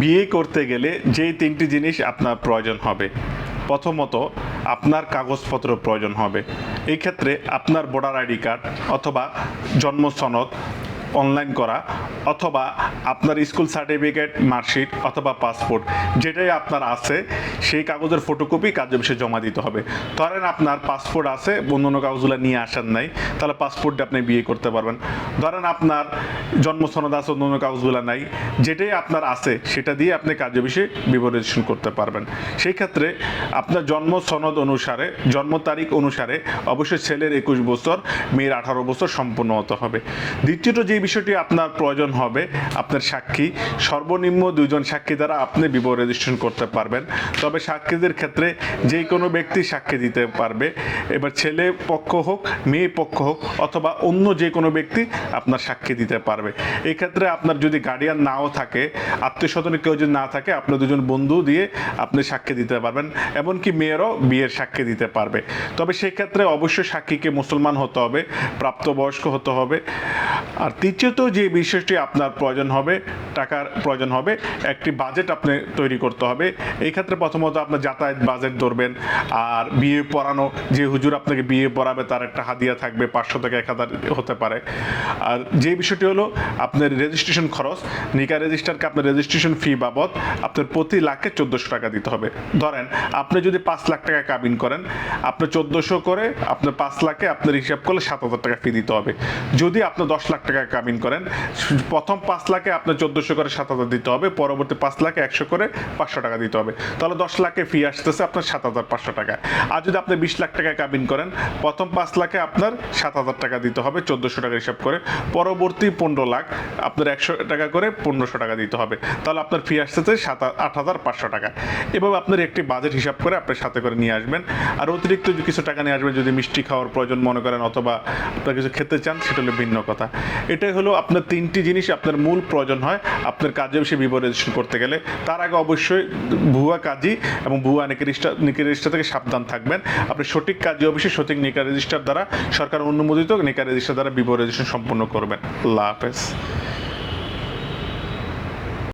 বিয়ে করতে গেলে যেই তিনটি জিনিস আপনার প্রয়োজন হবে। প্রথমত, আপনার কাগজপত্র প্রয়োজন হবে। এই ক্ষেত্রে আপনার ভোটার আইডি কার্ড অথবা জন্ম সনদ অনলাইন করা অথবা আপনার স্কুল সার্টিফিকেট, মার্কশিট অথবা পাসপোর্ট যেটাই আপনার আছে, সেই কাগজের ফটোকপি কার্য বিষয়ে জমা দিতে হবে। ধরেন আপনার পাসপোর্ট আছে অন্য অন্য কাগজগুলো নিয়ে আসার নাই, তাহলে পাসপোর্ট আপনি বিয়ে করতে পারবেন। ধরেন আপনার জন্ম সনদ আছে অন্য অন্য কাগজগুলো নাই, যেটাই আপনার আছে, সেটা দিয়ে আপনি কার্য বিষয়ে বিবরেশন করতে পারবেন। সেই ক্ষেত্রে আপনার জন্ম সনদ অনুসারে, জন্ম তারিখ অনুসারে অবশ্যই ছেলের একুশ বছর, মেয়ের আঠারো বছর সম্পূর্ণ হতে হবে। দ্বিতীয়ত যে বিষয়টি আপনার প্রয়োজন হবে আপনার সাক্ষী সর্বনিম্ন দুজন সাক্ষী দ্বারা আপনি বিবাহ রেজিস্ট্রেশন করতে পারবেন তবে সাক্ষীদের ক্ষেত্রে যে কোনো ব্যক্তি সাক্ষী দিতে পারবে এবার ছেলে পক্ষ হোক মেয়ে পক্ষ হোক অথবা অন্য যে কোনো ব্যক্তি আপনার সাক্ষী দিতে পারবে এই ক্ষেত্রে আপনার যদি গার্ডিয়ান নাও থাকে আত্মীয় স্বজনের কেউ যদি না থাকে আপনার দুজন বন্ধু দিয়ে আপনি সাক্ষী দিতে পারবেন এমনকি মেয়েরও বিয়ের সাক্ষী দিতে পারবে তবে সেই ক্ষেত্রে অবশ্যই সাক্ষীকে মুসলমান হতে হবে প্রাপ্তবয়স্ক হতে হবে আর তৃতীয়ত যে বিষয়টি আপনার প্রয়োজন হবে টাকার প্রয়োজন হবে, একটি বাজেট আপনি তৈরি করতে হবে। এই ক্ষেত্রে প্রথমত আপনার যাতায়াত বাজেট ধরবেন, আর বিয়ে পড়ানো, যে হুজুর আপনাকে বিয়ে পড়াবে তার একটা হাদিয়া থাকবে, পাঁচশো থেকে এক হাজার হতে পারে। আর যে বিষয়টি হলো, আপনার রেজিস্ট্রেশন খরচ, নিকা রেজিস্টারকে আপনার রেজিস্ট্রেশন ফি বাবদ আপনার প্রতি লাখে চোদ্দোশো টাকা দিতে হবে। ধরেন, আপনি যদি পাঁচ লাখ টাকা কাবিন করেন, আপনি চোদ্দোশো করে আপনার পাঁচ লাখে আপনার হিসাব করলে সাত হাজার টাকা ফি দিতে হবে। যদি আপনি দশ লাখ টাকা কাবিন করেন, প্রথম পাঁচ লাখে আপনার চোদ্দোশো করে সাত হাজার দিতে হবে, পরবর্তী পাঁচ লাখে একশো করে পাঁচশো টাকা দিতে হবে। তাহলে দশ লাখে ফি আসতেছে আপনার সাত হাজার পাঁচশো টাকা আর যদি আপনি বিশ লাখ টাকা কাবিন করেন, প্রথম পাঁচ লাখে আপনার সাত হাজার টাকা দিতে হবে, চোদ্দোশো টাকা হিসাব করে। পরবর্তী পনেরো লাখ আপনার একশো টাকা করে পনেরোশো টাকা দিতে হবে। তাহলে আপনার ফি আসতেছে সাত আট হাজার পাঁচশো টাকা। এভাবে আপনার একটি বাজেট হিসাব করে আপনার সাথে করে নিয়ে আসবেন। আর অতিরিক্ত কিছু টাকা নিয়ে আসবেন, যদি মিষ্টি খাওয়ার প্রয়োজন মনে করেন অথবা আপনার কিছু খেতে চান, সেটা হলো ভিন্ন কথা। এটাই হলো আপনার তিনটি জিনিস আপনার মূল প্রয়োজন হয়। আপনার কাজে বিবাহ রেজিস্ট্রেশন করতে গেলে, তার আগে অবশ্যই ভুয়া কাজই এবং ভুয়া নিকা রেজিস্টার নিকা থেকে সাবধান থাকবেন। আপনি সঠিক কাজে অবশ্যই সঠিক নিকা রেজিস্টার দ্বারা সরকার অনুমোদিত নিকা রেজিস্টার দ্বারা বিবর রেজিস্ট্রেশন সম্পন্ন করবেন। আল্লাহ হাফেজ।